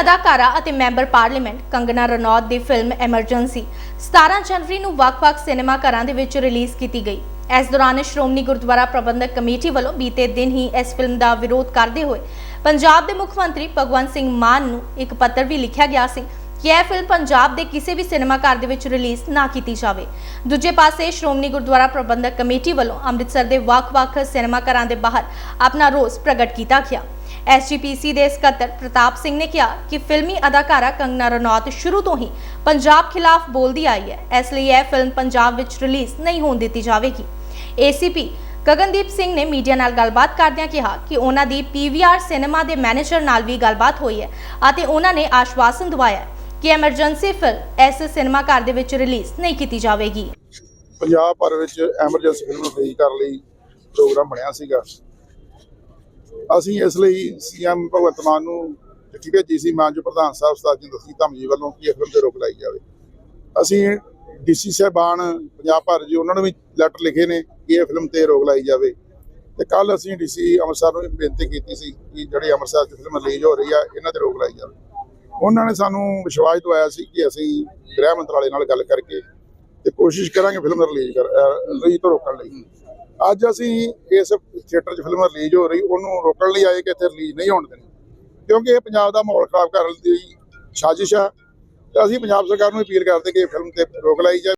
ਅਦਾਕਾਰਾ ਅਤੇ member parliament Kangana Ranaut ਦੀ ਫਿਲਮ ਐਮਰਜੈਂਸੀ 17 ਜਨਵਰੀ ਨੂੰ ਵੱਖ-ਵੱਖ ਸਿਨੇਮਾ ਘਰਾਂ ਦੇ ਵਿੱਚ ਰਿਲੀਜ਼ ਕੀਤੀ ਗਈ। ਇਸ ਦੌਰਾਨ ਸ਼੍ਰੋਮਣੀ ਗੁਰਦੁਆਰਾ ਪ੍ਰਬੰਧਕ ਕਮੇਟੀ ਵੱਲੋਂ ਬੀਤੇ ਦਿਨ ਹੀ ਇਸ ਫਿਲਮ ਦਾ ਵਿਰੋਧ ਕਰਦੇ ਹੋਏ ਪੰਜਾਬ ਦੇ ਮੁੱਖ ਮੰਤਰੀ ਭਗਵੰਤ ਸਿੰਘ ਮਾਨ ਨੂੰ ਇੱਕ ਪੱਤਰ ਵੀ ਲਿਖਿਆ ਗਿਆ ਸੀ ਕਿ ਇਹ ਫਿਲਮ ਪੰਜਾਬ ਦੇ ਕਿਸੇ ਵੀ ਸਿਨੇਮਾ ਘਰ ਦੇ ਵਿੱਚ ਰਿਲੀਜ਼ ਨਾ ਕੀਤੀ ਜਾਵੇ। ਦੂਜੇ ਪਾਸੇ ਸ਼੍ਰੋਮਣੀ ਗੁਰਦੁਆਰਾ ਪ੍ਰਬੰਧਕ ਕਮੇਟੀ ਵੱਲੋਂ ਅੰਮ੍ਰਿਤਸਰ ਦੇ ਵੱਖ-ਵੱਖ ਸਿਨੇਮਾ ਘਰਾਂ ਦੇ ਬਾਹਰ ਆਪਣਾ ਰੋਸ ਪ੍ਰਗਟ ਕੀਤਾ ਗਿਆ। ਐਸਜੀਪੀਸੀ ਦੇ ਸਕੱਤਰ ਪ੍ਰਤਾਪ ਸਿੰਘ ਨੇ ਕਿਹਾ ਕਿ ਫਿਲਮੀ ਅਦਾਕਾਰਾ ਕੰਗਨਾ ਰਣੌਤ ਸ਼ੁਰੂ ਤੋਂ ਹੀ ਪੰਜਾਬ ਖਿਲਾਫ ਬੋਲਦੀ ਆਈ ਹੈ। ਇਸ ਲਈ ਇਹ ਫਿਲਮ ਪੰਜਾਬ ਵਿੱਚ ਰਿਲੀਜ਼ ਨਹੀਂ ਹੋਣ ਦਿੱਤੀ ਜਾਵੇਗੀ। ਏਸੀਪੀ ਗਗਨਦੀਪ ਸਿੰਘ ਨੇ ਮੀਡੀਆ ਨਾਲ ਗੱਲਬਾਤ ਕਰਦਿਆਂ ਕਿਹਾ ਕਿ ਉਹਨਾਂ ਦੀ ਪੀਵੀਆਰ ਸਿਨੇਮਾ ਦੇ ਮੈਨੇਜਰ ਨਾਲ ਵੀ ਗੱਲਬਾਤ ਹੋਈ ਹੈ ਅਤੇ ਉਹਨਾਂ ਨੇ ਆਸ਼ਵਾਸਨ ਦਵਾਇਆ ਕਿ ਐਮਰਜੈਂਸੀ ਫਿਲਮ ਇਸ ਸਿਨੇਮਾ ਘਰ ਦੇ ਵਿੱਚ ਰਿਲੀਜ਼ ਨਹੀਂ ਕੀਤੀ ਜਾਵੇਗੀ। ਪੰਜਾਬ ਭਰ ਵਿੱਚ ਐਮਰਜੈਂਸੀ ਫਿਲਮ ਰਿਲੀਜ਼ ਕਰਨ ਲਈ ਪ੍ਰੋਗਰਾਮ ਬਣਿਆ ਸੀਗਾ। ਅਸੀਂ ਇਸ ਲਈ ਸੀਐਮ ਭਗਵੰਤ ਮਾਨ ਨੂੰ ਚਿੱਠੀ ਭੇਜੀ ਸੀ, ਮਾਨਯੋਗ ਪ੍ਰਧਾਨ ਸਾਹਿਬ ਉਸਤਾਦ ਜੀ ਦਸੀ ਧਮਜੀ ਵੱਲੋਂ ਕਿ ਇਹ ਫਿਲਮ ਤੇ ਰੋਕ ਲਾਈ ਜਾਵੇ। ਅਸੀਂ ਡੀਸੀ ਸਾਹਿਬਾਨ ਪੰਜਾਬ ਭਰ ਜੀ, ਉਹਨਾਂ ਨੂੰ ਵੀ ਲੈਟਰ ਲਿਖੇ ਨੇ ਕਿ ਇਹ ਫਿਲਮ ਤੇ ਰੋਕ ਲਾਈ ਜਾਵੇ। ਤੇ ਕੱਲ ਅਸੀਂ ਡੀਸੀ ਅੰਮ੍ਰਿਤਸਰ ਨੂੰ ਬੇਨਤੀ ਕੀਤੀ ਸੀ ਕਿ ਜਿਹੜੇ ਅੰਮ੍ਰਿਤਸਰ 'ਚ ਫਿਲਮ ਰਿਲੀਜ਼ ਹੋ ਰਹੀ ਆ, ਇਹਨਾਂ ਤੇ ਰੋਕ ਲਾਈ ਜਾਵੇ। ਉਹਨਾਂ ਨੇ ਸਾਨੂੰ ਵਿਸ਼ਵਾਸ ਦਵਾਇਆ ਸੀ ਕਿ ਅਸੀਂ ਗ੍ਰਹਿ ਮੰਤਰਾਲੇ ਨਾਲ ਗੱਲ ਕਰਕੇ ਤੇ ਕੋਸ਼ਿਸ਼ ਕਰਾਂਗੇ ਫਿਲਮ ਰਿਲੀਜ਼ ਕਰ ਰਿਲੀਜ਼ ਤੋਂ ਰੋਕਣ ਲਈ। ਅੱਜ ਅਸੀਂ ਇਸ ਥੀਏਟਰ 'ਚ ਫਿਲਮ ਰਿਲੀਜ਼ ਹੋ ਰਹੀ, ਉਹਨੂੰ ਰੋਕਣ ਲਈ ਆਏ ਕਿ ਇੱਥੇ ਰਿਲੀਜ਼ ਨਹੀਂ ਹੋਣ ਦੇਣੀ। ਕਿਉਂਕਿ ਇਹ ਪੰਜਾਬ ਦਾ ਮਾਹੌਲ ਖਰਾਬ ਕਰਨ ਦੀ ਸਾਜ਼ਿਸ਼ ਆ। ਤੇ ਅਸੀਂ ਪੰਜਾਬ ਸਰਕਾਰ ਨੂੰ ਅਪੀਲ ਕਰਦੇ ਕਿ ਇਹ ਫਿਲਮ ਤੇ ਰੋਕ ਲਾਈ ਜਾਵੇ।